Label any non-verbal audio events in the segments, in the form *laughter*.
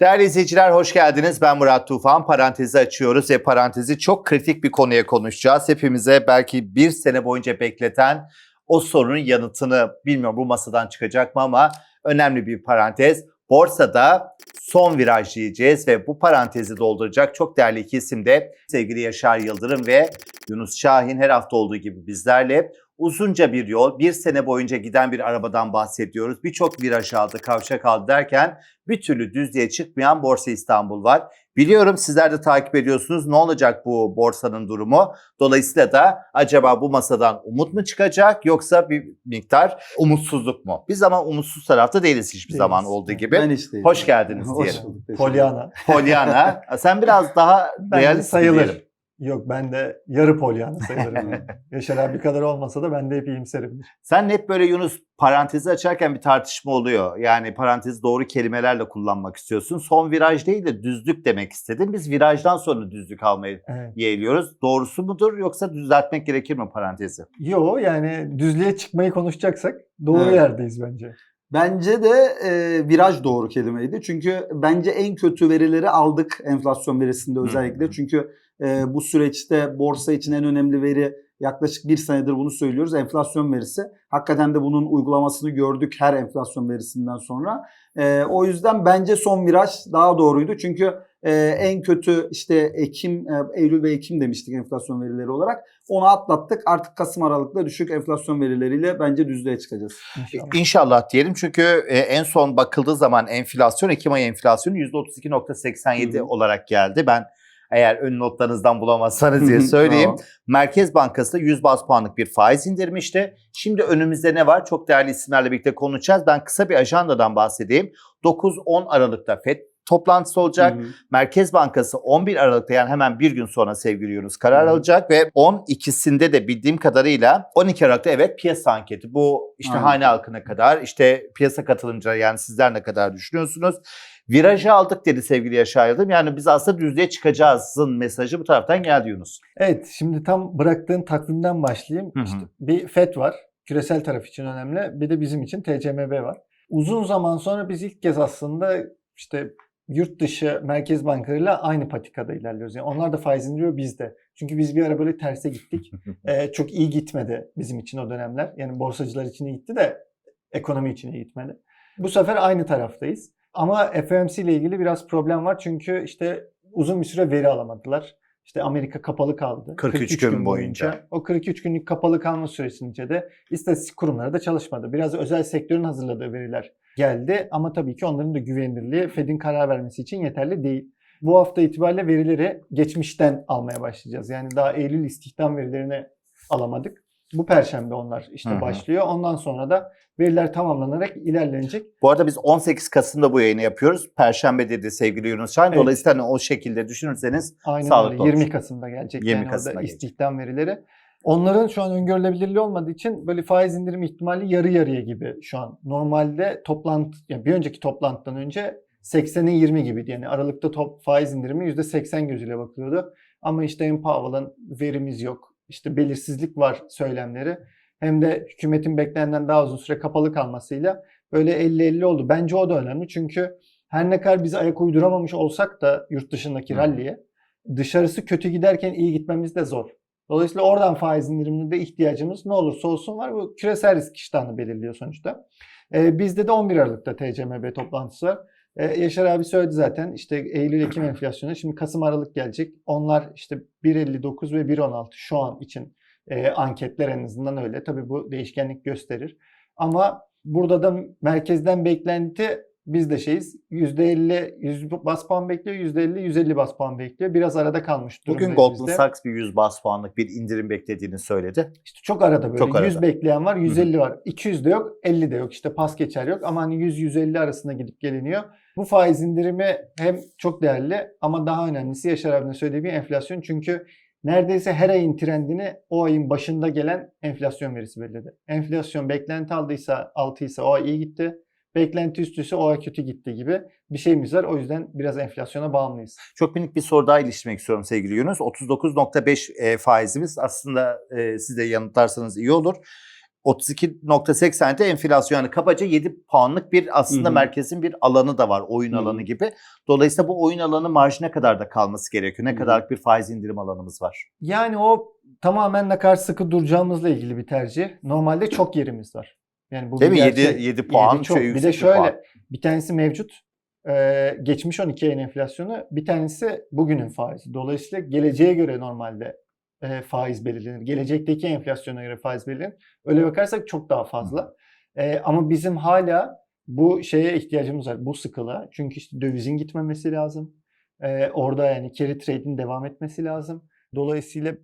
Değerli izleyiciler hoş geldiniz. Ben Murat Tufan. Parantezi açıyoruz ve parantezi çok kritik bir konuya konuşacağız. Hepimize belki bir sene boyunca bekleten o sorunun yanıtını bilmiyorum bu masadan çıkacak mı ama önemli bir parantez. Borsada son viraj diyeceğiz ve bu parantezi dolduracak çok değerli iki isim de sevgili Yaşar Yıldırım ve Yunus Şahin her hafta olduğu gibi bizlerle uzunca bir yol, bir sene boyunca giden bir arabadan bahsediyoruz. Birçok viraj aldı, kavşak aldı derken bir türlü düzlüğe çıkmayan Borsa İstanbul var. Biliyorum sizler de takip ediyorsunuz. Ne olacak bu borsanın durumu? Dolayısıyla da acaba bu masadan umut mu çıkacak yoksa bir miktar umutsuzluk mu? Biz ama umutsuz tarafta değiliz hiçbir Değiliz. zaman olduğu gibi. Ben işte. Hoş geldiniz Hoş diyelim. bulduk. teşekkür ederim. Polyana. Polyana, *laughs* sen biraz daha realist sayılır. diyelim. Yok ben de yarı Polyana sayılırım. yani. *laughs* Yaşar abi kadar olmasa da ben de hep iyimserimdir. Sen hep böyle Yunus parantezi açarken bir tartışma oluyor. Yani parantezi doğru kelimelerle kullanmak istiyorsun. Son viraj değil de düzlük demek istedin. Biz virajdan sonra düzlük almayı Evet. yeğliyoruz. Doğrusu mudur yoksa düzeltmek gerekir mi parantezi? Yo yani düzlüğe çıkmayı konuşacaksak doğru Evet. yerdeyiz bence. Bence de e, viraj doğru kelimeydi. Çünkü bence en kötü verileri aldık enflasyon verisinde özellikle. Hı. Çünkü e, bu süreçte borsa için en önemli veri yaklaşık bir senedir bunu söylüyoruz. Enflasyon verisi. Hakikaten de bunun uygulamasını gördük her enflasyon verisinden sonra. E, o yüzden bence son viraj daha doğruydu. Çünkü e, en kötü işte Ekim, e, Eylül ve Ekim demiştik enflasyon verileri olarak. Onu atlattık. Artık Kasım Aralık'ta düşük enflasyon verileriyle bence düzlüğe çıkacağız. İnşallah. İnşallah diyelim çünkü e, en son bakıldığı zaman enflasyon Ekim ayı enflasyonu %32.87 Hı olarak geldi. Ben eğer ön notlarınızdan bulamazsanız diye *laughs* söyleyeyim. Merkez Bankası da 100 baz puanlık bir faiz indirmişti. Şimdi önümüzde ne var? Çok değerli isimlerle birlikte konuşacağız. Ben kısa bir ajandadan bahsedeyim. 9-10 Aralık'ta FED toplantısı olacak. Hı hı. Merkez Bankası 11 Aralık'ta yani hemen bir gün sonra sevgili Yunus karar Hı. alacak ve 12'sinde de bildiğim kadarıyla 12 Aralık'ta evet piyasa anketi. Bu işte Aynen. hane halkına kadar işte piyasa katılımcıları yani sizler ne kadar düşünüyorsunuz? Virajı aldık dedi sevgili Yaşar Yıldırım. Yani biz aslında düzlüğe çıkacağızın mesajı bu taraftan geldi Yunus. Evet şimdi tam bıraktığın takvimden başlayayım. Hı hı. İşte bir FED var. Küresel taraf için önemli. Bir de bizim için TCMB var. Uzun zaman sonra biz ilk kez aslında işte yurt dışı merkez bankalarıyla aynı patikada ilerliyoruz. Yani onlar da faiz indiriyor biz de. Çünkü biz bir ara böyle terse gittik. Ee, çok iyi gitmedi bizim için o dönemler. Yani borsacılar için iyi gitti de ekonomi için iyi gitmedi. Bu sefer aynı taraftayız. Ama FOMC ile ilgili biraz problem var. Çünkü işte uzun bir süre veri alamadılar. İşte Amerika kapalı kaldı. 43 gün boyunca. O 43 günlük kapalı kalma süresince de istatistik kurumları da çalışmadı. Biraz özel sektörün hazırladığı veriler geldi ama tabii ki onların da güvenilirliği Fed'in karar vermesi için yeterli değil. Bu hafta itibariyle verileri geçmişten almaya başlayacağız. Yani daha Eylül istihdam verilerini alamadık. Bu perşembe onlar işte Hı hı. başlıyor. Ondan sonra da veriler tamamlanarak ilerlenecek. Bu arada biz 18 Kasım'da bu yayını yapıyoruz. Perşembe dedi sevgili Yunus Şahin. Evet. Dolayısıyla hani o şekilde düşünürseniz Aynen Sağlıklı öyle. 20 olsun. Kasım'da gelecek 20 yani Kasım'da gelecek. istihdam verileri. Onların şu an öngörülebilirliği olmadığı için böyle faiz indirim ihtimali yarı yarıya gibi şu an. Normalde toplantı, yani bir önceki toplantıdan önce 80'in 20 gibiydi. Yani Aralık'ta top, faiz indirimi %80 gözüyle bakılıyordu. Ama işte Powell'ın verimiz yok, işte belirsizlik var söylemleri. Hem de hükümetin beklenenden daha uzun süre kapalı kalmasıyla böyle 50-50 oldu. Bence o da önemli çünkü her ne kadar biz ayak uyduramamış olsak da yurt dışındaki Hı. ralliye dışarısı kötü giderken iyi gitmemiz de zor. Dolayısıyla oradan faiz indirimine de ihtiyacımız ne olursa olsun var. Bu küresel risk iştahını belirliyor sonuçta. Ee, bizde de 11 Aralık'ta TCMB toplantısı var. Ee, Yaşar abi söyledi zaten işte Eylül-Ekim enflasyonu. Şimdi Kasım-Aralık gelecek. Onlar işte 1.59 ve 1.16 şu an için e, anketler en azından öyle. Tabii bu değişkenlik gösterir. Ama burada da merkezden beklenti biz de şeyiz. %50 100 bas puan bekliyor. %50 150 bas puan bekliyor. Biraz arada kalmış bugün durumdayız Goldman biz de. Sachs bir 100 bas puanlık bir indirim beklediğini söyledi. İşte çok arada böyle. Çok arada. 100 bekleyen var, 150 var. 200 de yok, 50 de yok. İşte pas geçer yok ama hani 100-150 arasında gidip geliniyor. Bu faiz indirimi hem çok değerli ama daha önemlisi Yaşar abinin söylediği bir enflasyon. Çünkü neredeyse her ayın trendini o ayın başında gelen enflasyon verisi belirledi. Enflasyon beklenti aldıysa 6 ise o ay iyi gitti. Beklenti üstüyse o ay kötü gitti gibi bir şeyimiz var. O yüzden biraz enflasyona bağımlıyız. Çok minik bir soru daha iliştirmek istiyorum sevgili Yunus. 39.5 e, faizimiz aslında e, siz de yanıtlarsanız iyi olur. 32.80'de enflasyon yani kabaca 7 puanlık bir aslında Hı hı. merkezin bir alanı da var oyun Hı hı. alanı gibi. Dolayısıyla bu oyun alanı marjine kadar da kalması gerekiyor. Ne Hı hı. kadarlık bir faiz indirim alanımız var. Yani o tamamen ne kadar sıkı duracağımızla ilgili bir tercih. Normalde çok yerimiz var. Yani bu Değil bir mi? 7, gerçek. 7 puan Yedi çok. şey, Bir de şöyle puan. bir tanesi mevcut. Ee, geçmiş 12 ayın enflasyonu. Bir tanesi bugünün faizi. Dolayısıyla geleceğe göre normalde e, faiz belirlenir. Gelecekteki enflasyona göre faiz belirlenir. Öyle bakarsak çok daha fazla. Ee, ama bizim hala bu şeye ihtiyacımız var. Bu sıkılığa. Çünkü işte dövizin gitmemesi lazım. Ee, orada yani carry trade'in devam etmesi lazım. Dolayısıyla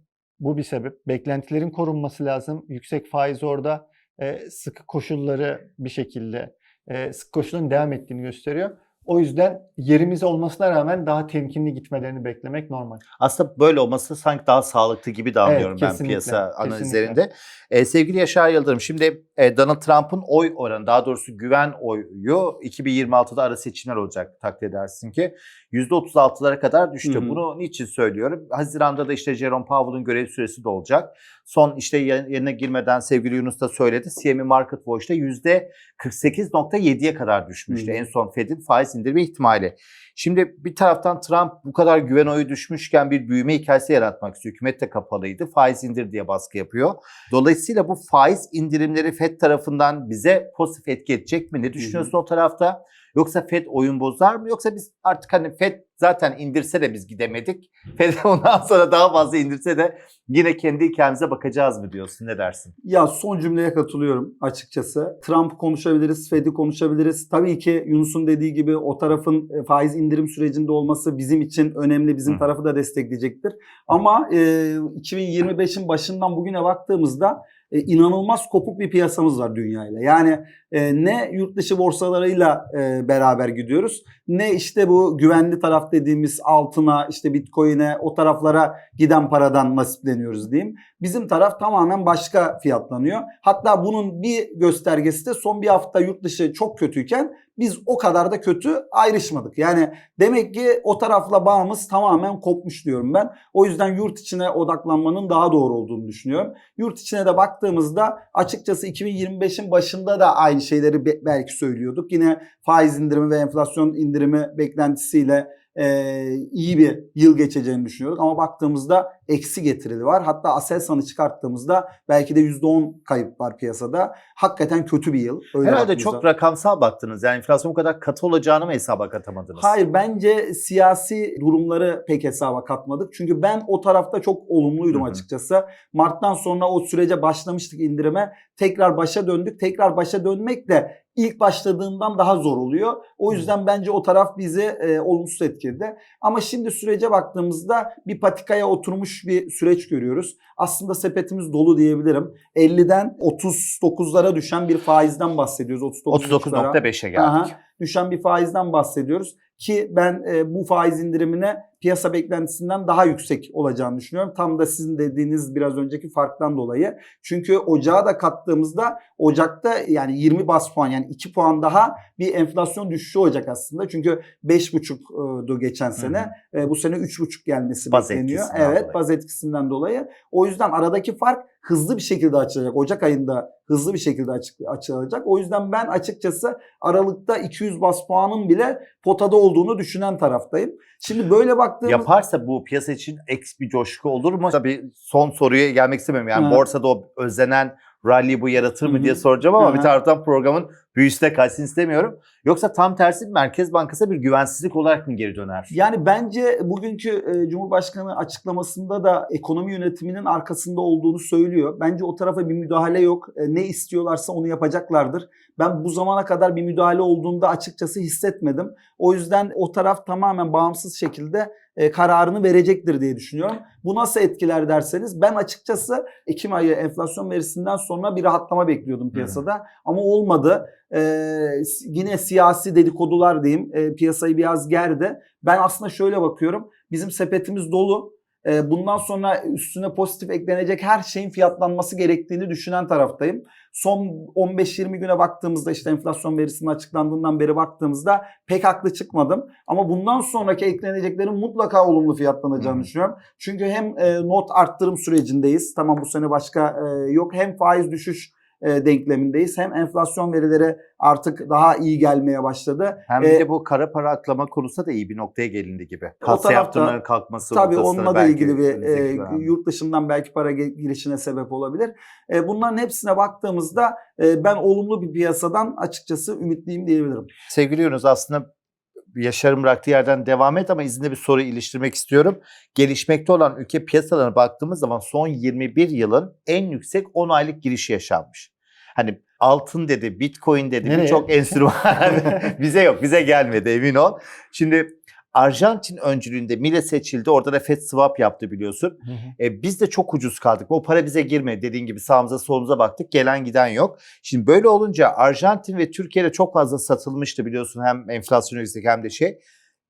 bu bir sebep. Beklentilerin korunması lazım. Yüksek faiz orada e, sıkı koşulları bir şekilde e, sıkı koşulların devam ettiğini gösteriyor. O yüzden yerimiz olmasına rağmen daha temkinli gitmelerini beklemek normal. Aslında böyle olması sanki daha sağlıklı gibi de anlıyorum ben kesinlikle, piyasa kesinlikle. analizlerinde. Ee, sevgili Yaşar Yıldırım şimdi e, Donald Trump'ın oy oranı daha doğrusu güven oyu 2026'da ara seçimler olacak takdir edersin ki %36'lara kadar düştü. Hı hı. Bunu niçin söylüyorum? Haziran'da da işte Jerome Powell'ın görev süresi de olacak. Son işte ye- yerine girmeden sevgili Yunus da söyledi. CME Market Watch'ta %48.7'ye kadar düşmüştü. Hı hı. En son Fed'in faiz indirme ihtimali. Şimdi bir taraftan Trump bu kadar güven oyu düşmüşken bir büyüme hikayesi yaratmak istiyor. Hükümet de kapalıydı. Faiz indir diye baskı yapıyor. Dolayısıyla bu faiz indirimleri FED tarafından bize pozitif etki edecek mi? Ne düşünüyorsun o tarafta? Yoksa FED oyun bozar mı? Yoksa biz artık hani FED zaten indirse de biz gidemedik. FED ondan sonra daha fazla indirse de yine kendi hikayemize bakacağız mı diyorsun? Ne dersin? Ya son cümleye katılıyorum açıkçası. Trump konuşabiliriz, Fed'i konuşabiliriz. Tabii ki Yunus'un dediği gibi o tarafın e, faiz indirim sürecinde olması bizim için önemli. Bizim Hı. tarafı da destekleyecektir. Ama e, 2025'in başından bugüne baktığımızda e, inanılmaz kopuk bir piyasamız var dünyayla. Yani e, ne yurt dışı borsalarıyla e, beraber gidiyoruz ne işte bu güvenli taraf dediğimiz altına işte bitcoin'e o taraflara giden paradan nasipleniyoruz diyeyim. Bizim taraf tamamen başka fiyatlanıyor. Hatta bunun bir göstergesi de son bir hafta yurt dışı çok kötüyken biz o kadar da kötü ayrışmadık. Yani demek ki o tarafla bağımız tamamen kopmuş diyorum ben. O yüzden yurt içine odaklanmanın daha doğru olduğunu düşünüyorum. Yurt içine de baktığımızda açıkçası 2025'in başında da aynı şeyleri be- belki söylüyorduk. Yine faiz indirimi ve enflasyon indirimi beklentisiyle e, iyi bir yıl geçeceğini düşünüyorduk. Ama baktığımızda eksi getirili var. Hatta Aselsan'ı çıkarttığımızda belki de %10 kayıp var piyasada. Hakikaten kötü bir yıl. Öyle Herhalde baktığımızda. çok rakamsal baktınız. Yani enflasyon bu kadar katı olacağını mı hesaba katamadınız? Hayır bence siyasi durumları pek hesaba katmadık. Çünkü ben o tarafta çok olumluydum Hı hı. açıkçası. Mart'tan sonra o sürece başlamıştık indirime. Tekrar başa döndük. Tekrar başa dönmek de ilk başladığından daha zor oluyor. O yüzden bence o taraf bizi e, olumsuz etkiledi. Ama şimdi sürece baktığımızda bir patikaya oturmuş bir süreç görüyoruz. Aslında sepetimiz dolu diyebilirim. 50'den 39'lara düşen bir faizden bahsediyoruz. 39.5'lara. 39.5'e geldik. Aha, düşen bir faizden bahsediyoruz ki ben e, bu faiz indirimine piyasa beklentisinden daha yüksek olacağını düşünüyorum. Tam da sizin dediğiniz biraz önceki farktan dolayı. Çünkü ocağa da kattığımızda Ocak'ta yani 20 bas puan yani 2 puan daha bir enflasyon düşüşü olacak aslında. Çünkü 5,5'du geçen sene. E, bu sene 3,5 gelmesi Baz bekleniyor. Evet dolayı. baz etkisinden dolayı. O yüzden aradaki fark hızlı bir şekilde açılacak. Ocak ayında hızlı bir şekilde açık, açılacak. O yüzden ben açıkçası Aralık'ta 200 bas puanın bile potada olduğunu düşünen taraftayım. Şimdi böyle baktığımız Yaparsa bu piyasa için eks bir coşku olur mu? Tabii son soruya gelmek istemiyorum. Yani Ha. borsada o özlenen rally bu yaratır mı Hı hı. diye soracağım ama Hı bir taraftan programın büyüsüne kaçsın istemiyorum. Yoksa tam tersi Merkez Bankası bir güvensizlik olarak mı geri döner? Yani bence bugünkü e, Cumhurbaşkanı açıklamasında da ekonomi yönetiminin arkasında olduğunu söylüyor. Bence o tarafa bir müdahale yok. E, ne istiyorlarsa onu yapacaklardır. Ben bu zamana kadar bir müdahale olduğunda açıkçası hissetmedim. O yüzden o taraf tamamen bağımsız şekilde e, kararını verecektir diye düşünüyorum. Bu nasıl etkiler derseniz ben açıkçası Ekim ayı enflasyon verisinden sonra bir rahatlama bekliyordum piyasada ama olmadı. Ee, yine siyasi dedikodular diyeyim e, piyasayı biraz gerdi. Ben aslında şöyle bakıyorum. Bizim sepetimiz dolu. Ee, bundan sonra üstüne pozitif eklenecek her şeyin fiyatlanması gerektiğini düşünen taraftayım. Son 15-20 güne baktığımızda işte enflasyon verisinin açıklandığından beri baktığımızda pek haklı çıkmadım. Ama bundan sonraki ekleneceklerin mutlaka olumlu fiyatlanacağını Hı. düşünüyorum. Çünkü hem e, not arttırım sürecindeyiz. Tamam bu sene başka e, yok. Hem faiz düşüş e, denklemindeyiz. Hem enflasyon verileri artık daha iyi gelmeye başladı. Hem bir E, de bu kara para aklama konusunda da iyi bir noktaya gelindi gibi. Tarafta- yaptırımların kalkması Tabii onunla da ilgili bir e, yurt dışından belki para girişine sebep olabilir. E, bunların hepsine baktığımızda e, ben olumlu bir piyasadan açıkçası ümitliyim diyebilirim. Sevgili Yunus aslında Yaşar'ın bıraktığı yerden devam et ama izinde bir soru iliştirmek istiyorum. Gelişmekte olan ülke piyasalarına baktığımız zaman son 21 yılın en yüksek 10 aylık girişi yaşanmış. Hani altın dedi, bitcoin dedi birçok enstrüman *laughs* bize yok, bize gelmedi emin ol. Şimdi Arjantin öncülüğünde Mile seçildi. Orada da FED swap yaptı biliyorsun. E, biz de çok ucuz kaldık. O para bize girmedi. Dediğin gibi sağımıza solumuza baktık. Gelen giden yok. Şimdi böyle olunca Arjantin ve Türkiye'de çok fazla satılmıştı biliyorsun. Hem enflasyon yüksek hem de şey.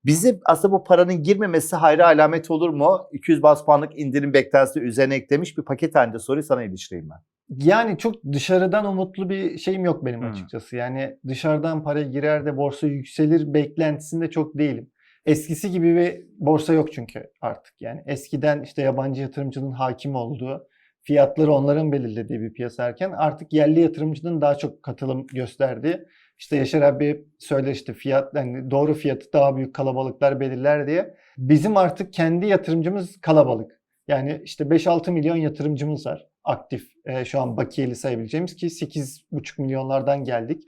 Bize aslında bu paranın girmemesi hayra alamet olur mu? 200 bas puanlık indirim beklentisi üzerine eklemiş bir paket halinde soruyu sana iliştireyim ben. Yani çok dışarıdan umutlu bir şeyim yok benim Hmm. açıkçası. Yani dışarıdan para girer de borsa yükselir beklentisinde çok değilim. Eskisi gibi bir borsa yok çünkü artık. Yani eskiden işte yabancı yatırımcının hakim olduğu, fiyatları onların belirlediği bir piyasa erken artık yerli yatırımcının daha çok katılım gösterdiği. İşte Yaşar abi söyler işte fiyat yani doğru fiyatı daha büyük kalabalıklar belirler diye. Bizim artık kendi yatırımcımız kalabalık. Yani işte 5-6 milyon yatırımcımız var aktif e, şu an bakiyeli sayabileceğimiz ki 8,5 milyonlardan geldik.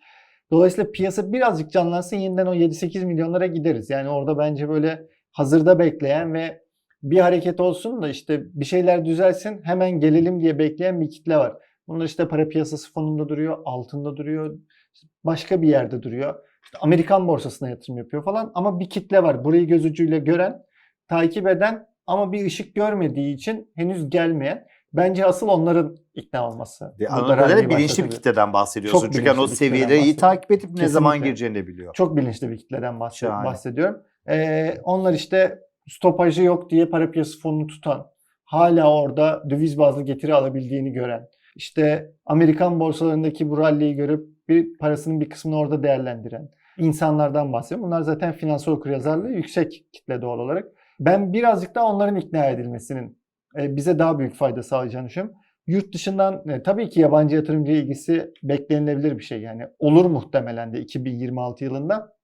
Dolayısıyla piyasa birazcık canlansın yeniden o 7-8 milyonlara gideriz. Yani orada bence böyle hazırda bekleyen ve bir hareket olsun da işte bir şeyler düzelsin hemen gelelim diye bekleyen bir kitle var. Bunlar işte para piyasası fonunda duruyor, altında duruyor, başka bir yerde duruyor. İşte Amerikan borsasına yatırım yapıyor falan ama bir kitle var. Burayı göz ucuyla gören, takip eden ama bir ışık görmediği için henüz gelmeyen. Bence asıl onların ikna olması. Anladığım kadarıyla bilinçli bir kitleden bahsediyorsun. Çok Çünkü hani o seviyeleri iyi bahsediyorum. takip edip ne zaman Kesinlikle. gireceğini biliyor. Çok bilinçli bir kitleden bahsed- Şahane. bahsediyorum. Ee, onlar işte stopajı yok diye para piyasası fonunu tutan, hala orada döviz bazlı getiri alabildiğini gören, işte Amerikan borsalarındaki bu rally'yi görüp bir parasının bir kısmını orada değerlendiren insanlardan bahsediyorum. Bunlar zaten finansal okuryazarlığı yüksek kitle doğal olarak. Ben birazcık daha onların ikna edilmesinin bize daha büyük fayda sağlayacağını düşünüyorum. Yurt dışından e, tabii ki yabancı yatırımcı ilgisi beklenilebilir bir şey. Yani olur muhtemelen de 2026 yılında.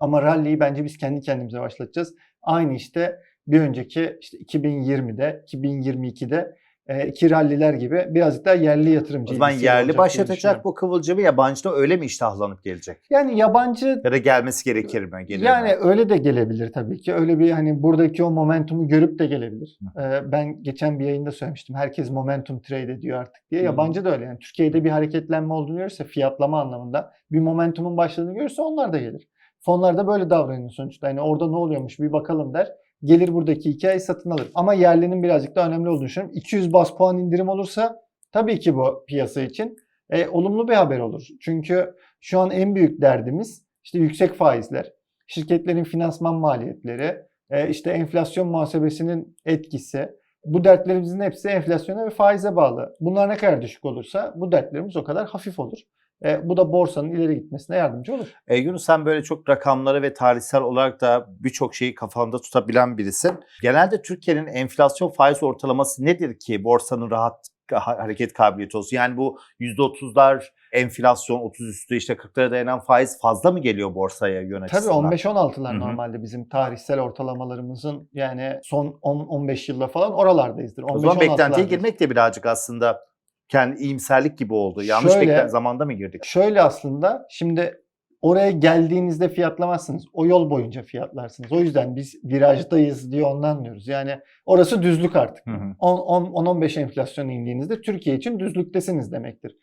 Ama rally'yi bence biz kendi kendimize başlatacağız. Aynı işte bir önceki işte 2020'de, 2022'de e, iki ralliler gibi birazcık daha yerli yatırımcı O zaman yerli başlatacak bu kıvılcımı yabancı da öyle mi iştahlanıp gelecek? Yani yabancı Ya da gelmesi gerekir mi? Gelir yani mi? öyle de gelebilir tabii ki. Öyle bir hani buradaki o momentumu görüp de gelebilir. Ee, ben geçen bir yayında söylemiştim. Herkes momentum trade ediyor artık diye. Hı. Yabancı da öyle. Yani Türkiye'de bir hareketlenme olduğunu görürse fiyatlama anlamında bir momentumun başladığını görürse onlar da gelir. Fonlar da böyle davranıyor sonuçta. Hani orada ne oluyormuş bir bakalım der. Gelir buradaki hikayeyi satın alır. Ama yerlinin birazcık daha önemli olduğunu düşünüyorum. 200 bas puan indirim olursa tabii ki bu piyasa için e, olumlu bir haber olur. Çünkü şu an en büyük derdimiz işte yüksek faizler, şirketlerin finansman maliyetleri, e, işte enflasyon muhasebesinin etkisi. Bu dertlerimizin hepsi enflasyona ve faize bağlı. Bunlar ne kadar düşük olursa bu dertlerimiz o kadar hafif olur. E, bu da borsanın ileri gitmesine yardımcı olur. E, Yunus sen böyle çok rakamları ve tarihsel olarak da birçok şeyi kafanda tutabilen birisin. Genelde Türkiye'nin enflasyon faiz ortalaması nedir ki borsanın rahat ha- hareket kabiliyeti olsun? Yani bu %30'lar enflasyon 30 üstü işte 40'lara dayanan faiz fazla mı geliyor borsaya yön Tabii açısından? 15-16'lar Hı hı. normalde bizim tarihsel ortalamalarımızın yani son 10-15 yılda falan oralardayızdır. O zaman 15-16'lardayız. beklentiye girmek de birazcık aslında kendi iyimserlik gibi oldu. Yanlış Şöyle- beklen zamanda mı girdik? Şöyle aslında şimdi oraya geldiğinizde fiyatlamazsınız. O yol boyunca fiyatlarsınız. O yüzden biz virajdayız diye ondan diyoruz. Yani orası düzlük artık. Hı hı. 10-15 enflasyon indiğinizde Türkiye için düzlüktesiniz demektir.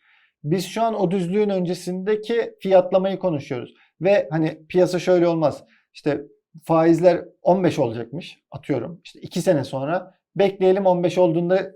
Biz şu an o düzlüğün öncesindeki fiyatlamayı konuşuyoruz. Ve hani piyasa şöyle olmaz. İşte faizler 15 olacakmış atıyorum. İşte 2 sene sonra bekleyelim 15 olduğunda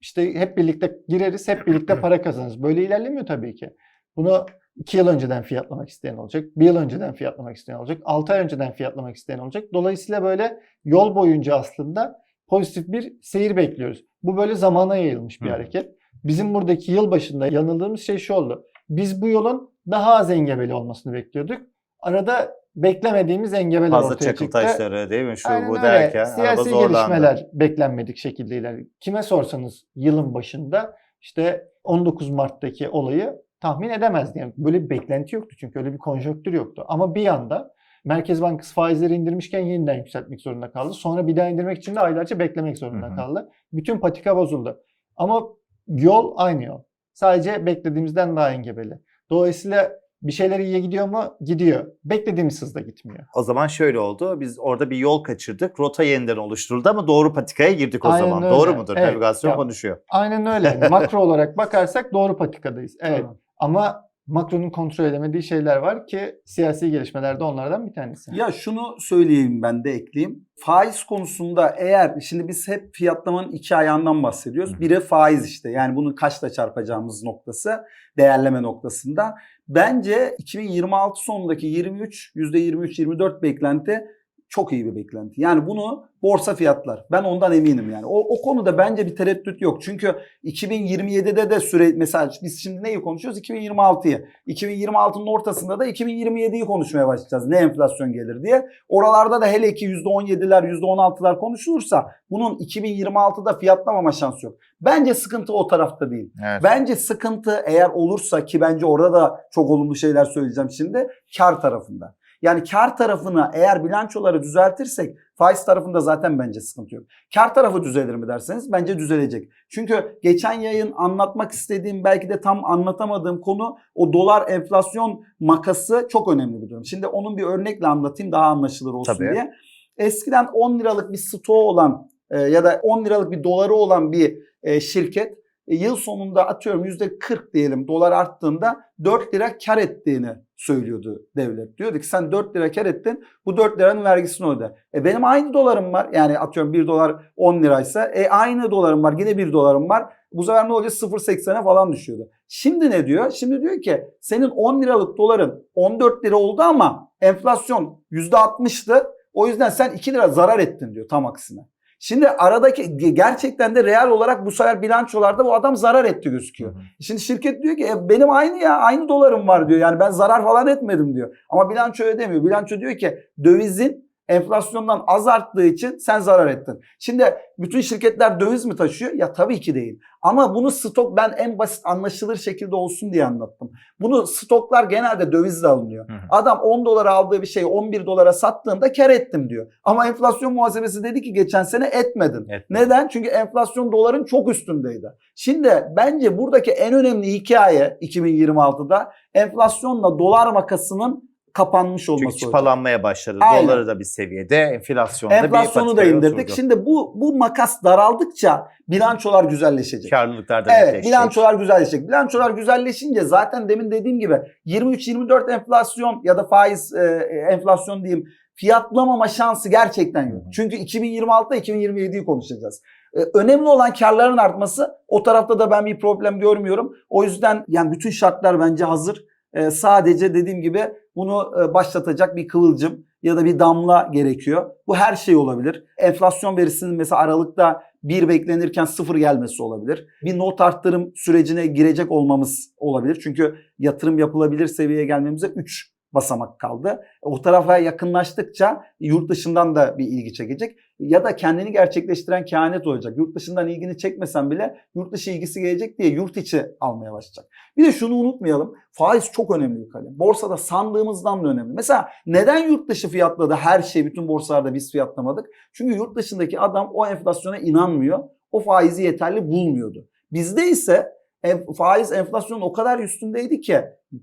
işte hep birlikte gireriz, hep birlikte para kazanırız. Böyle ilerlemiyor tabii ki. Bunu 2 yıl önceden fiyatlamak isteyen olacak. 1 yıl önceden fiyatlamak isteyen olacak. 6 ay önceden fiyatlamak isteyen olacak. Dolayısıyla böyle yol boyunca aslında pozitif bir seyir bekliyoruz. Bu böyle zamana yayılmış bir Hı. hareket. Bizim buradaki yıl başında yanıldığımız şey şu oldu. Biz bu yolun daha az engebeli olmasını bekliyorduk. Arada beklemediğimiz engebeler Fazla ortaya çıktı. taşları değil mi? Şu Aynen bu öyle. derken Siyasi gelişmeler beklenmedik şekilde ilerledi. Kime sorsanız yılın başında işte 19 Mart'taki olayı tahmin edemezdi. Yani böyle bir beklenti yoktu çünkü öyle bir konjonktür yoktu. Ama bir anda Merkez Bankası faizleri indirmişken yeniden yükseltmek zorunda kaldı. Sonra bir daha indirmek için de aylarca beklemek zorunda Hı hı. kaldı. Bütün patika bozuldu. Ama yol aynı yol. Sadece beklediğimizden daha engebeli. Dolayısıyla bir şeyler iyiye gidiyor mu? Gidiyor. Beklediğimiz hızda gitmiyor. O zaman şöyle oldu. Biz orada bir yol kaçırdık. Rota yeniden oluşturuldu ama doğru patikaya girdik o Aynen zaman. öyle. Doğru mudur? Evet. Navigasyon Ya- konuşuyor. Aynen öyle. *laughs* Makro olarak bakarsak doğru patikadayız. Evet. Tamam. Ama makronun kontrol edemediği şeyler var ki siyasi gelişmelerde onlardan bir tanesi. Ya şunu söyleyeyim ben de ekleyeyim. Faiz konusunda eğer şimdi biz hep fiyatlamanın iki ayağından bahsediyoruz. Biri faiz işte yani bunu kaçla çarpacağımız noktası değerleme noktasında. Bence 2026 sonundaki 23 %23-24 beklenti çok iyi bir beklenti. Yani bunu borsa fiyatlar. Ben ondan eminim yani. O, o konuda bence bir tereddüt yok. Çünkü 2027'de de süre mesela biz şimdi neyi konuşuyoruz? 2026'yı. 2026'nın ortasında da 2027'yi konuşmaya başlayacağız. Ne enflasyon gelir diye. Oralarda da hele ki %17'ler, %16'lar konuşulursa bunun 2026'da fiyatlamama şansı yok. Bence sıkıntı o tarafta değil. Evet. Bence sıkıntı eğer olursa ki bence orada da çok olumlu şeyler söyleyeceğim şimdi kar tarafında. Yani kar tarafını eğer bilançoları düzeltirsek faiz tarafında zaten bence sıkıntı yok. Kar tarafı düzelir mi derseniz bence düzelecek. Çünkü geçen yayın anlatmak istediğim belki de tam anlatamadığım konu o dolar enflasyon makası çok önemli bir durum. Şimdi onun bir örnekle anlatayım daha anlaşılır olsun Tabii. diye. Eskiden 10 liralık bir stoğu olan e, ya da 10 liralık bir doları olan bir e, şirket e, yıl sonunda atıyorum %40 diyelim dolar arttığında 4 lira kar ettiğini söylüyordu devlet. Diyordu ki sen 4 lira kar ettin bu 4 liranın vergisini öde. E benim aynı dolarım var yani atıyorum 1 dolar 10 liraysa e aynı dolarım var yine 1 dolarım var. Bu sefer ne oluyor 0.80'e falan düşüyordu. Şimdi ne diyor? Şimdi diyor ki senin 10 liralık doların 14 lira oldu ama enflasyon %60'tı. O yüzden sen 2 lira zarar ettin diyor tam aksine. Şimdi aradaki gerçekten de real olarak bu sefer bilançolarda bu adam zarar etti gözüküyor. Şimdi şirket diyor ki e, benim aynı ya aynı dolarım var diyor. Yani ben zarar falan etmedim diyor. Ama bilanço ödemiyor. Bilanço diyor ki dövizin enflasyondan az arttığı için sen zarar ettin. Şimdi bütün şirketler döviz mi taşıyor? Ya tabii ki değil. Ama bunu stok ben en basit anlaşılır şekilde olsun diye anlattım. Bunu stoklar genelde dövizle alınıyor. Hı hı. Adam 10 dolara aldığı bir şeyi 11 dolara sattığında kar ettim diyor. Ama enflasyon muhasebesi dedi ki geçen sene etmedin. Etmedin. Neden? Çünkü enflasyon doların çok üstündeydi. Şimdi bence buradaki en önemli hikaye 2026'da enflasyonla dolar makasının kapanmış olması. Çünkü çıpalanmaya başladı. Aynen. Doları da bir seviyede, enflasyonda bir Enflasyonu da patikaya indirdik. oturdu. Şimdi bu bu makas daraldıkça bilançolar güzelleşecek. Karlılıklar da Evet bilançolar güzelleşecek. Bilançolar güzelleşince zaten demin dediğim gibi 23-24 enflasyon ya da faiz e, enflasyon diyeyim fiyatlamama şansı gerçekten yok. Hı. Çünkü 2026'da 2027'yi konuşacağız. E, önemli olan karların artması. O tarafta da ben bir problem görmüyorum. O yüzden yani bütün şartlar bence hazır. E, sadece dediğim gibi bunu e, başlatacak bir kıvılcım ya da bir damla gerekiyor. Bu her şey olabilir. Enflasyon verisinin mesela Aralık'ta bir beklenirken sıfır gelmesi olabilir. Bir not arttırım sürecine girecek olmamız olabilir. Çünkü yatırım yapılabilir seviyeye gelmemize 3 basamak kaldı. O tarafa yakınlaştıkça yurt dışından da bir ilgi çekecek. Ya da kendini gerçekleştiren kehanet olacak. Yurt dışından ilgini çekmesen bile yurt dışı ilgisi gelecek diye yurt içi almaya başlayacak. Bir de şunu unutmayalım. Faiz çok önemli bir kalem. Borsada sandığımızdan da önemli. Mesela neden yurt dışı fiyatladı her şey bütün borsalarda biz fiyatlamadık? Çünkü yurt dışındaki adam o enflasyona inanmıyor. O faizi yeterli bulmuyordu. Bizde ise en- faiz enflasyonun o kadar üstündeydi ki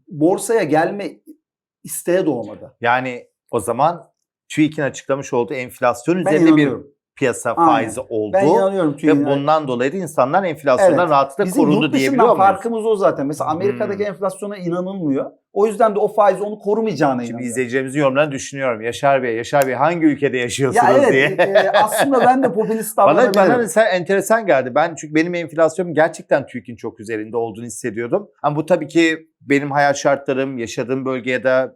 borsaya gelme isteğe doğmadı. Yani o zaman TÜİK'in açıklamış olduğu enflasyon Ben bir. Piyasa Aynen. faizi oldu. Ben inanıyorum. Ve bundan dolayı da insanlar enflasyondan Evet. rahatlıkla Bizim korundu diyebiliyor muyuz? farkımız o zaten. Mesela Amerika'daki Hmm. enflasyona inanılmıyor. O yüzden de o faiz onu korumayacağına Şimdi inanıyor. izleyicilerimizin yorumlarını düşünüyorum. Yaşar Bey, Yaşar Bey hangi ülkede yaşıyorsunuz Ya evet diye. e, aslında ben de popülist Bana, davranabilirim. bana mesela enteresan geldi. Ben çünkü benim enflasyonum gerçekten TÜİK'in çok üzerinde olduğunu hissediyordum. Ama bu tabii ki benim hayat şartlarım, yaşadığım bölge ya da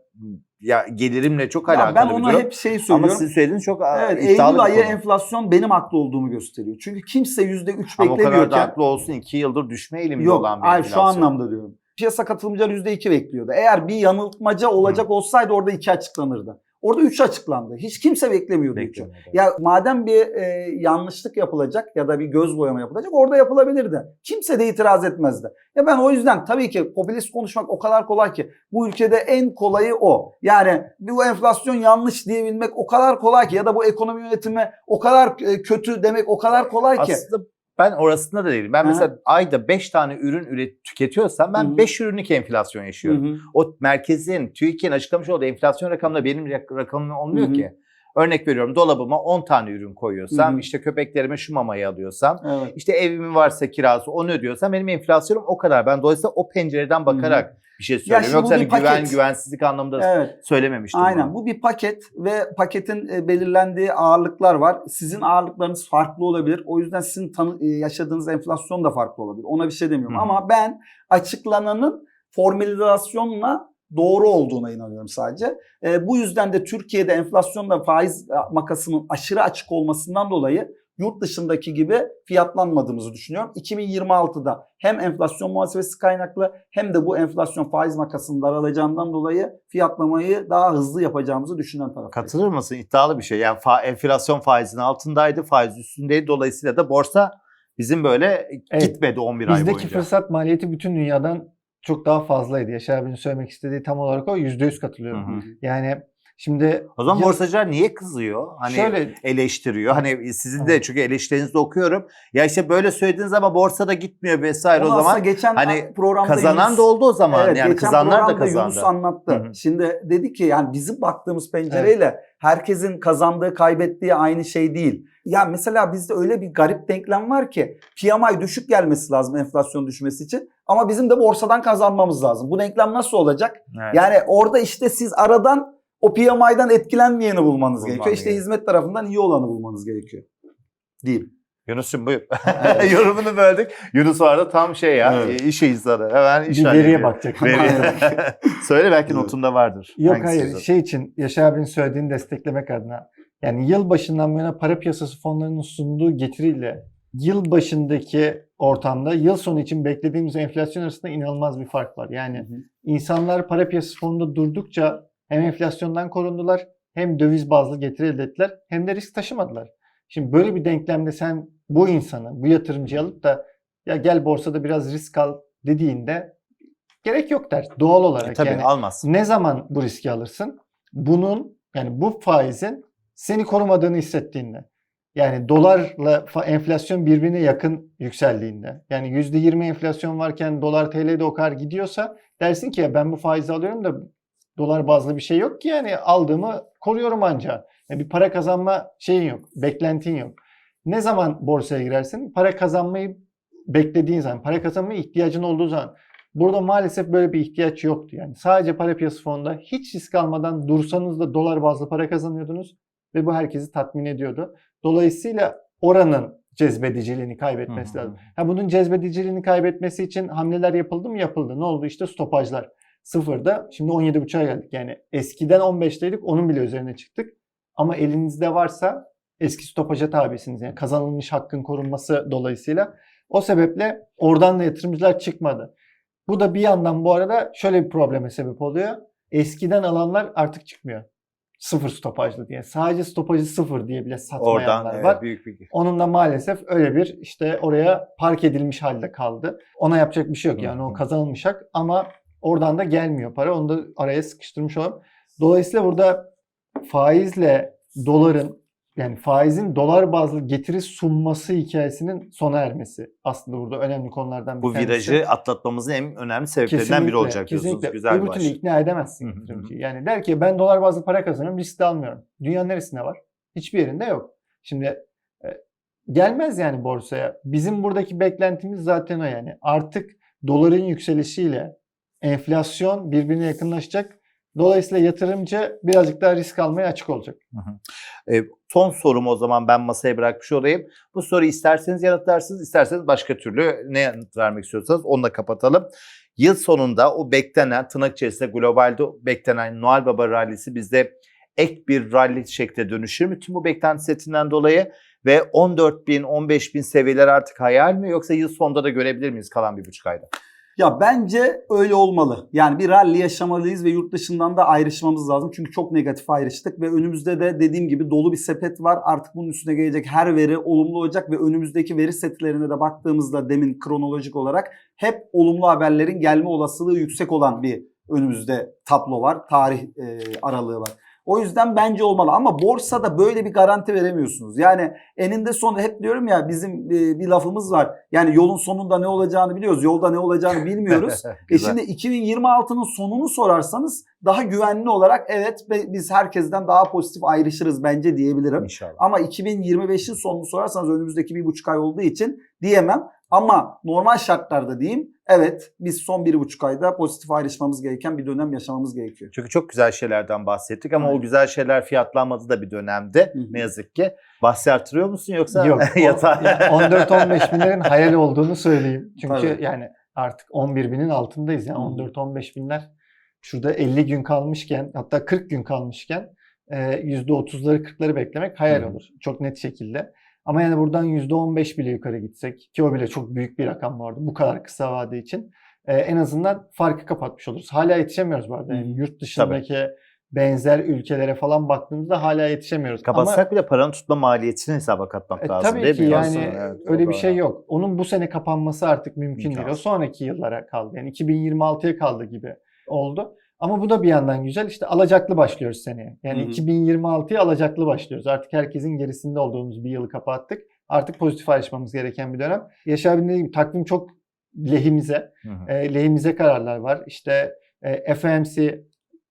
ya gelirimle çok Ya alakalı ben bir ona durum. hep şey Ama söylüyorum. sizin söylediğiniz çok Evet, Eylül ayı enflasyon benim haklı olduğumu gösteriyor. Çünkü kimse %3 Ama o kadar da beklemiyorken haklı olsun. iki yıldır düşme eğiliminde Yok, olan bir hayır şu enflasyon. anlamda diyorum. Piyasa katılımcılar %2 bekliyordu. Eğer bir yanıltmaca olacak olsaydı orada 2 açıklanırdı. Orada 3 açıklandı. Hiç kimse beklemiyordu 3'ü. Beklemiyordu. Ya madem bir e, yanlışlık yapılacak ya da bir göz boyama yapılacak orada yapılabilirdi. Kimse de itiraz etmezdi. Ya ben o yüzden tabii ki popülist konuşmak o kadar kolay ki bu ülkede en kolayı o. Yani bu enflasyon yanlış diyebilmek o kadar kolay ki ya da bu ekonomi yönetimi o kadar e, kötü demek o kadar kolay ki. Aslında ben orasında da değilim. Ben Hı. mesela ayda 5 tane ürün üret tüketiyorsam ben hı. 5 ürünlük enflasyon yaşıyorum. Hı hı. O merkezin, TÜİK'in açıklamış olduğu enflasyon rakamında benim rak- rakamım olmuyor Hı hı. ki. Örnek veriyorum dolabıma 10 tane ürün koyuyorsam, Hı hı. işte köpeklerime şu mamayı alıyorsam, Evet. işte evimin varsa kirası onu ödüyorsam benim enflasyonum o kadar. Ben dolayısıyla o pencereden bakarak bir şey söylüyorum. Yoksa hani güven paket. güvensizlik anlamında Evet. söylememiştim. Aynen. bunu. Bu bir paket ve paketin e, belirlendiği ağırlıklar var. Sizin ağırlıklarınız farklı olabilir. O yüzden sizin tanı- e, yaşadığınız enflasyon da farklı olabilir. Ona bir şey demiyorum. Hı. Ama ben açıklananın formülizasyonla doğru olduğuna inanıyorum sadece. E, bu yüzden de Türkiye'de enflasyonda faiz e, makasının aşırı açık olmasından dolayı yurt dışındaki gibi fiyatlanmadığımızı düşünüyorum. 2026'da hem enflasyon muhasebesi kaynaklı hem de bu enflasyon faiz makasının daralacağından dolayı fiyatlamayı daha hızlı yapacağımızı düşünen taraftayım. Katılır mısın? İddialı bir şey. Yani fa- enflasyon faizin altındaydı, faiz üstündeydi. Dolayısıyla da borsa bizim böyle Evet. gitmedi 11 ay Bizdeki boyunca. fırsat maliyeti bütün dünyadan çok daha fazlaydı. Yaşar abinin söylemek istediği tam olarak o. %100 katılıyorum. Hı hı. Yani şimdi O zaman Ya- borsacılar niye kızıyor? Hani şöyle eleştiriyor. Hani sizin de Evet. çünkü eleştirinizi okuyorum. Ya işte böyle söylediğiniz ama borsada gitmiyor vesaire o zaman geçen hani programda kazanan Yunus- da oldu o zaman. Evet, yani kazanlar da kazandı. Yunus anlattı. Hı hı. Şimdi dedi ki yani bizim baktığımız pencereyle herkesin kazandığı, kaybettiği aynı şey değil. Ya mesela bizde öyle bir garip denklem var ki PMI düşük gelmesi lazım enflasyon düşmesi için ama bizim de borsadan kazanmamız lazım. Bu denklem nasıl olacak? Evet. Yani orada işte siz aradan o PMI'dan etkilenmeyeni bulmanız Bulman gerekiyor. İşte hizmet tarafından iyi olanı bulmanız gerekiyor. Değil. Yunus'cum buyur. *laughs* Yorumunu böldük. Yunus vardı tam şey ya Evet. e, iş insanı. Hemen iş bir veriye bakacak. Veriye. *laughs* Söyle belki Evet. notunda vardır. Yok Hangisi hayır şey için Yaşar abinin söylediğini desteklemek adına. Yani yıl başından bu yana para piyasası fonlarının sunduğu getiriyle yıl başındaki ortamda yıl sonu için beklediğimiz enflasyon arasında inanılmaz bir fark var. Yani insanlar para piyasası fonunda durdukça hem enflasyondan korundular hem döviz bazlı getiri elde ettiler hem de risk taşımadılar. Şimdi böyle bir denklemde sen bu insanı, bu yatırımcıyı alıp da ya gel borsada biraz risk al dediğinde gerek yok der doğal olarak. E, tabii yani almaz. ne zaman bu riski alırsın? Bunun yani bu faizin seni korumadığını hissettiğinde. Yani dolarla enflasyon birbirine yakın yükseldiğinde. Yani %20 enflasyon varken dolar TL'de o kadar gidiyorsa dersin ki ya ben bu faizi alıyorum da dolar bazlı bir şey yok ki yani aldığımı koruyorum anca. Yani bir para kazanma şeyin yok, beklentin yok. Ne zaman borsaya girersin? Para kazanmayı beklediğin zaman, para kazanmaya ihtiyacın olduğu zaman. Burada maalesef böyle bir ihtiyaç yoktu. Yani sadece para piyasası fonunda hiç risk almadan dursanız da dolar bazlı para kazanıyordunuz ve bu herkesi tatmin ediyordu. Dolayısıyla oranın cezbediciliğini kaybetmesi Hı hı. lazım. Ha bunun cezbediciliğini kaybetmesi için hamleler yapıldı mı? Yapıldı. Ne oldu? İşte stopajlar. Sıfırda. Şimdi 17.5'a geldik. Yani eskiden 15'teydik. Onun bile üzerine çıktık. Ama elinizde varsa eski stopaja tabisiniz. Yani kazanılmış hakkın korunması dolayısıyla. O sebeple oradan da yatırımcılar çıkmadı. Bu da bir yandan bu arada şöyle bir probleme sebep oluyor. Eskiden alanlar artık çıkmıyor. Sıfır stopajlı diye. Sadece stopajı sıfır diye bile satmayanlar Oradan var. evet, büyük bir Onun da maalesef öyle bir işte oraya park edilmiş halde kaldı. Ona yapacak bir şey yok yani o kazanılmış hak ama oradan da gelmiyor para. Onu da araya sıkıştırmış olalım. Dolayısıyla burada faizle doların yani faizin dolar bazlı getiri sunması hikayesinin sona ermesi aslında burada önemli konulardan bir bu tanesi. virajı atlatmamızın en önemli sebeplerinden biri olacak diyorsunuz. kesinlikle. Güzel bir Öbür türlü ikna edemezsin yatırımcıyı. Yani der ki ben dolar bazlı para kazanıyorum risk de almıyorum. Dünyanın neresinde var? Hiçbir yerinde yok. Şimdi e, gelmez yani borsaya. Bizim buradaki beklentimiz zaten o yani. Artık doların yükselişiyle enflasyon birbirine yakınlaşacak. Dolayısıyla yatırımcı birazcık daha risk almaya açık olacak. E, son sorumu o zaman ben masaya bırakmış olayım. Bu soruyu isterseniz yanıtlarsınız, isterseniz başka türlü ne yanıt vermek istiyorsanız onu da kapatalım. Yıl sonunda o beklenen, tırnak içerisinde globalde beklenen Noel Baba rallisi bizde ek bir rally şekle dönüşür mü tüm bu beklenti setinden dolayı? Ve 14 bin, 15 bin seviyeler artık hayal mi yoksa yıl sonunda da görebilir miyiz kalan bir buçuk ayda? Ya bence öyle olmalı. Yani bir rally yaşamalıyız ve yurt dışından da ayrışmamız lazım. Çünkü çok negatif ayrıştık ve önümüzde de dediğim gibi dolu bir sepet var. Artık bunun üstüne gelecek her veri olumlu olacak ve önümüzdeki veri setlerine de baktığımızda demin kronolojik olarak hep olumlu haberlerin gelme olasılığı yüksek olan bir önümüzde tablo var. Tarih e, aralığı var. O yüzden bence olmalı ama borsada böyle bir garanti veremiyorsunuz. Yani eninde sonu hep diyorum ya bizim e, bir lafımız var. Yani yolun sonunda ne olacağını biliyoruz. Yolda ne olacağını bilmiyoruz. *laughs* e şimdi 2026'nın sonunu sorarsanız daha güvenli olarak evet biz herkesten daha pozitif ayrışırız bence diyebilirim. İnşallah. Ama 2025'in sonunu sorarsanız önümüzdeki bir buçuk ay olduğu için diyemem. Ama normal şartlarda diyeyim evet biz son bir buçuk ayda pozitif ayrışmamız gereken bir dönem yaşamamız gerekiyor. Çünkü çok güzel şeylerden bahsettik ama Aynen. o güzel şeyler fiyatlanmadı da bir dönemde Hı hı. ne yazık ki. Bahsi artırıyor musun yoksa Yok. *laughs* yani 14-15 binlerin hayal olduğunu söyleyeyim. Çünkü Tabii. yani artık 11 binin altındayız. Yani Hı hı. 14-15 binler şurada 50 gün kalmışken hatta 40 gün kalmışken e, %30'ları 40'ları beklemek hayal Hı. olur. Çok net şekilde. Ama yani buradan %15 bile yukarı gitsek ki o bile çok büyük bir rakam vardı bu kadar kısa vade için. e, en azından farkı kapatmış oluruz. Hala yetişemiyoruz bu arada. Yani yurt dışındaki benzer ülkelere falan baktığımızda hala yetişemiyoruz. Ama Kapatsak bile paranın tutma maliyetini hesaba katmak e, lazım tabii değil ki mi? yani evet, öyle bir şey yok. Onun bu sene kapanması artık mümkün değil. O İmkansız. sonraki yıllara kaldı. Yani 2026'ya kaldı gibi oldu. Ama bu da bir yandan güzel. İşte alacaklı başlıyoruz seneye. Yani Hı hı. 2026'ya alacaklı başlıyoruz. Artık herkesin gerisinde olduğumuz bir yılı kapattık. Artık pozitif ayrışmamız gereken bir dönem. Yaşar Bey'in dediği gibi takvim çok lehimize. Hı hı. E, lehimize kararlar var. İşte e, FOMC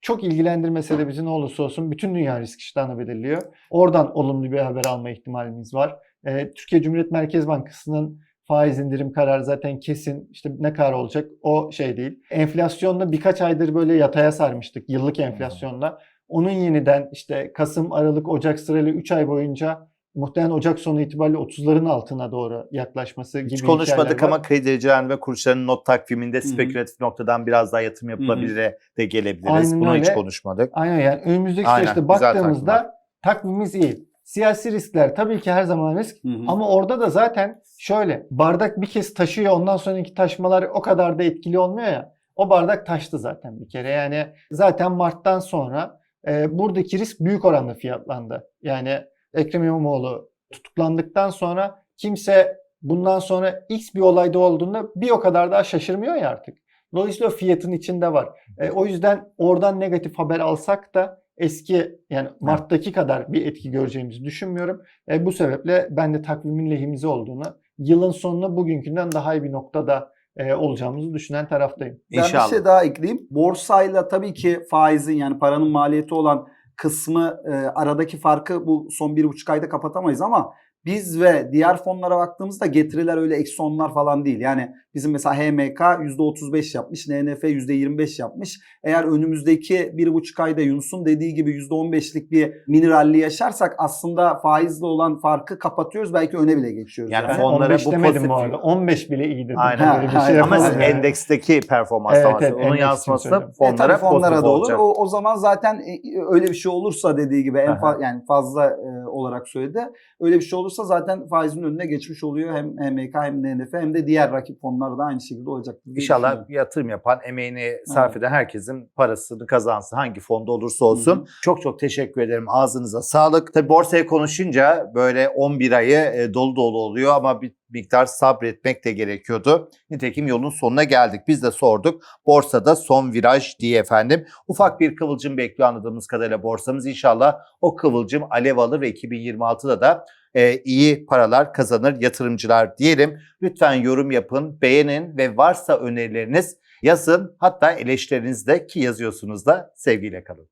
çok ilgilendirmese de bizi ne olursa olsun bütün dünya risk iştahını belirliyor. Oradan olumlu bir haber alma ihtimalimiz var. E, Türkiye Cumhuriyet Merkez Bankası'nın faiz indirim kararı zaten kesin. İşte ne kadar olacak o şey değil. Enflasyonda birkaç aydır böyle yataya sarmıştık yıllık enflasyonda. Onun yeniden işte Kasım, Aralık, Ocak sırayla 3 ay boyunca muhtemelen Ocak sonu itibariyle 30'ların altına doğru yaklaşması gibi Hiç konuşmadık ama kredicilerin ve kuruluşların not takviminde spekülatif noktadan biraz daha yatırım yapılabilir de gelebiliriz. Aynen Bunu hiç öyle. konuşmadık. Aynen yani önümüzdeki Aynen, süreçte güzel baktığımızda takvim takvimimiz iyi. Siyasi riskler tabii ki her zaman risk Hı hı. ama orada da zaten şöyle bardak bir kez taşıyor ondan sonraki taşmalar o kadar da etkili olmuyor ya. O bardak taştı zaten bir kere yani zaten Mart'tan sonra e, buradaki risk büyük oranda fiyatlandı. Yani Ekrem İmamoğlu tutuklandıktan sonra kimse bundan sonra X bir olayda olduğunda bir o kadar daha şaşırmıyor ya artık. Dolayısıyla fiyatın içinde var. E, o yüzden oradan negatif haber alsak da eski yani Mart'taki kadar bir etki göreceğimizi düşünmüyorum. E, bu sebeple ben de takvimin lehimize olduğunu, yılın sonuna bugünkünden daha iyi bir noktada e, olacağımızı düşünen taraftayım. Ben İnşallah. bir şey daha ekleyeyim. Borsayla tabii ki faizin yani paranın maliyeti olan kısmı e, aradaki farkı bu son bir buçuk ayda kapatamayız ama biz ve diğer fonlara baktığımızda getiriler öyle eksi onlar falan değil. Yani bizim mesela HMK %35 yapmış, NNF %25 yapmış. Eğer önümüzdeki bir buçuk ayda Yunus'un dediği gibi %15'lik bir mini rally yaşarsak aslında faizle olan farkı kapatıyoruz. Belki öne bile geçiyoruz. Yani Ben fonlara 15 bu demedim bu pozitif- arada. 15 bile iyi dedim. Aynen. Böyle bir Ha, şey. Ama yani. endeksteki performans Evet, evet, Onun yansıması söyledim. E fonlara, tabii fonlara da olur. olacak. O, o zaman zaten e, öyle bir şey olursa dediği gibi en fa- yani fazla e, olarak söyledi. Öyle bir şey olursa zaten faizin önüne geçmiş oluyor. Hem HMK hem NNF hem de diğer rakip fonlar da aynı şekilde olacaktır. İnşallah yatırım yapan, emeğini sarf eden herkesin parasını kazansın. Hangi fonda olursa olsun. Hı hı. Çok çok teşekkür ederim. Ağzınıza sağlık. Tabii borsaya konuşunca böyle 11 ayı e, dolu dolu oluyor ama bir miktar sabretmek de gerekiyordu. Nitekim yolun sonuna geldik. Biz de sorduk. Borsada son viraj diye efendim. Ufak bir kıvılcım bekliyor anladığımız kadarıyla borsamız. İnşallah o kıvılcım alev alır ve 2026'da da e, iyi paralar kazanır yatırımcılar diyelim. Lütfen yorum yapın, beğenin ve varsa önerileriniz yazın. Hatta eleştirinizi de ki yazıyorsunuz da sevgiyle kalın.